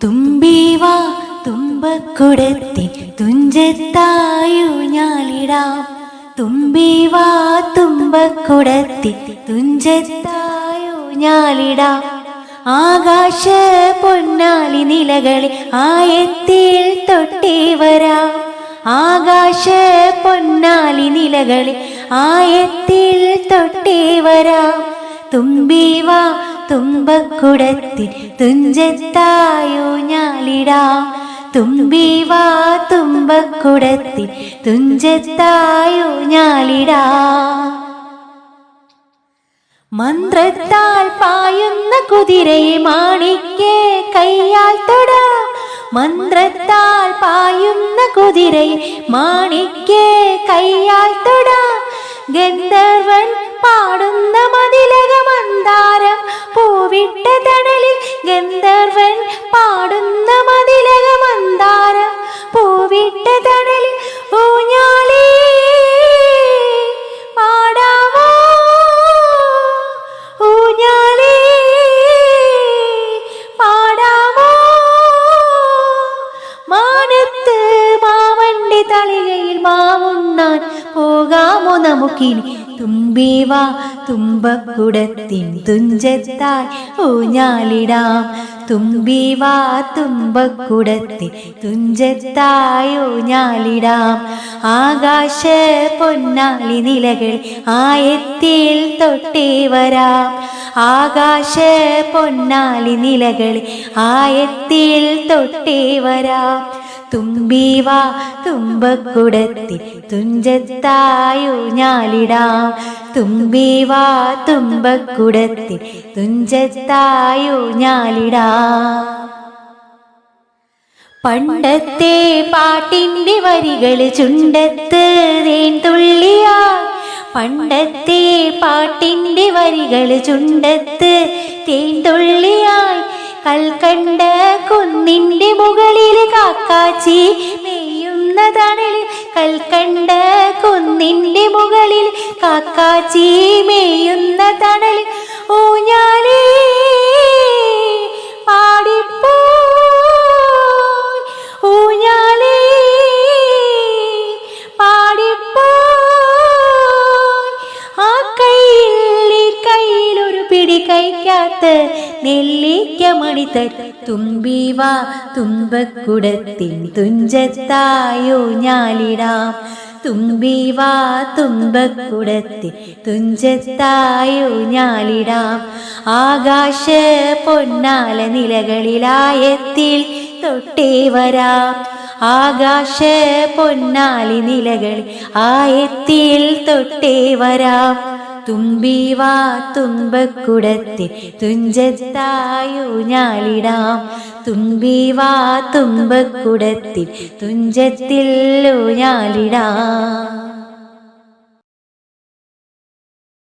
തുമ്പീവാ തുമ്പക്കുടത്തി തുഞ്ചത്തായു ഞാലിടാം തുമ്പീവാ തുമ്പക്കുടത്തി തുഞ്ചത്തായു ഞാലിടാം ആകാശ പൊന്നാലി നിലകളെ ആയത്തിൽ തൊട്ടേ വരാം. ആകാശ പൊന്നാലി നിലകളെ ആയത്തിൽ തൊട്ടേ തുമ്പീവാ തുമ്പക്കുടത്തി തുഞ്ചത്തായോ ഞാലിടാ. തുമ്പി വാ തുമ്പക്കുടത്തി തുഞ്ചത്തായോ ഞാലിടാ. മന്ത്രത്താൽ പായുന്ന കുതിരയെ മാണിക്കേ കയ്യാൽ തൊട. മന്ത്രത്താൽ പായുന്ന കുതിരയെ മാണിക്കേ കയ്യാൽ തൊടാം. ഗന്ധർവൻ പാടുന്ന മതിലക മന്ദാരം പൂവിട്ട തണലിൽ ഗന്ധർവൻ പാടുന്ന മതിലക മന്ദാരം പൂവിട്ട തണലിൽ ഊഞ്ഞാലി പാടാമോ പോകാമോ നമുക്കിനി? തുമ്പീവാ തുമ്പക്കുടത്തിൻ തുഞ്ചത്തായി ഊഞ്ഞാലിടാം. തുമ്പീവാ തുമ്പക്കുടത്തിൻ തുഞ്ചത്തായി ഊഞ്ഞാലിടാം. ആകാശ പൊന്നാളി നിലകൾ ആയത്തിൽ തൊട്ടേ വരാം. ആകാശ പൊന്നാളി നിലകൾ ആയത്തിൽ തൊട്ടേ വരാം. തുമ്പീവാ തുമ്പക്കുടത്തി തുഞ്ചത്തായു ഞാലിടാം. തുമ്പീവാ തുമ്പക്കുടത്തി തുഞ്ചത്തായു ഞാലിടാം. പണ്ടത്തെ പാട്ടിന്റെ വരികൾ ചുണ്ടത്ത് തേൻ തുള്ളിയാ പണ്ടത്തെ പാട്ടിന്റെ വരികൾ ചുണ്ടത്ത് തേൻ തുള്ളിയായി കൽക്കണ്ട കുന്നിന്റെ മുകളിൽ കാക്കാച്ചി മെയ്യുന്ന തണലിൽ കൽക്കണ്ട കുന്നിന്റെ മുകളിൽ കാക്കാച്ചി മെയ്യുന്ന തണലിൽ ഊഞ്ഞാലേ കഴിക്കാത്ത നെല്ലിക്ക മണിതർ തുമ്പീവാ തുമ്പക്കുടത്തിൻ തുഞ്ചത്തായോ ഞാലിടാം. തുമ്പീവാ തുമ്പക്കുടത്തിൽ തുഞ്ചത്തായോ ഞാലിടാം. ആകാശ പൊന്നാല നിലകളിലായത്തിൽ തൊട്ടേ വരാം. ആകാശ പൊന്നാലി നിലകളിൽ ആയത്തിൽ തൊട്ടേ വരാം. തുമ്പീവാ തുമ്പക്കുടത്തിൽ തുഞ്ചത്തായോ ഞാലിടാം. തുമ്പീവാ തുമ്പക്കുടത്തിൽ തുഞ്ചത്തിൽ ഞാലിടാം.